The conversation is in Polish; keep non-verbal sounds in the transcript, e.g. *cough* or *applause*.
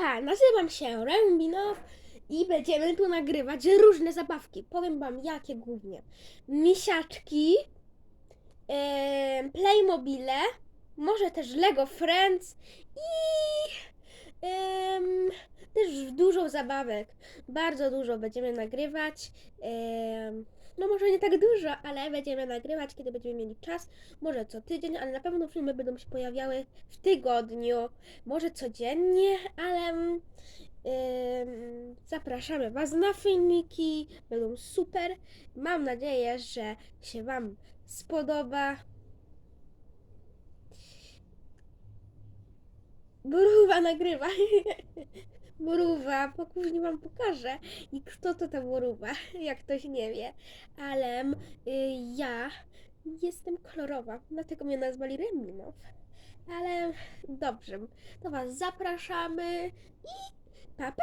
Hejka, nazywam się Rembinow i będziemy tu nagrywać różne zabawki. Powiem wam jakie głównie. Misiaczki, em, Playmobile, może też Lego Friends i dużo zabawek. Bardzo dużo będziemy nagrywać. No może nie tak dużo, ale będziemy nagrywać, kiedy będziemy mieli czas. Może co tydzień, ale na pewno filmy będą się pojawiały w tygodniu. Może codziennie, ale zapraszamy Was na filmiki. Będą super. Mam nadzieję, że się Wam spodoba. Borówa nagrywa. *laughs* Borówa, później Wam pokażę. I kto to ta borówa, *laughs* jak ktoś nie wie. Ale y, ja jestem kolorowa, dlatego mnie nazwali Reminow. Ale dobrze, to Was zapraszamy i papa.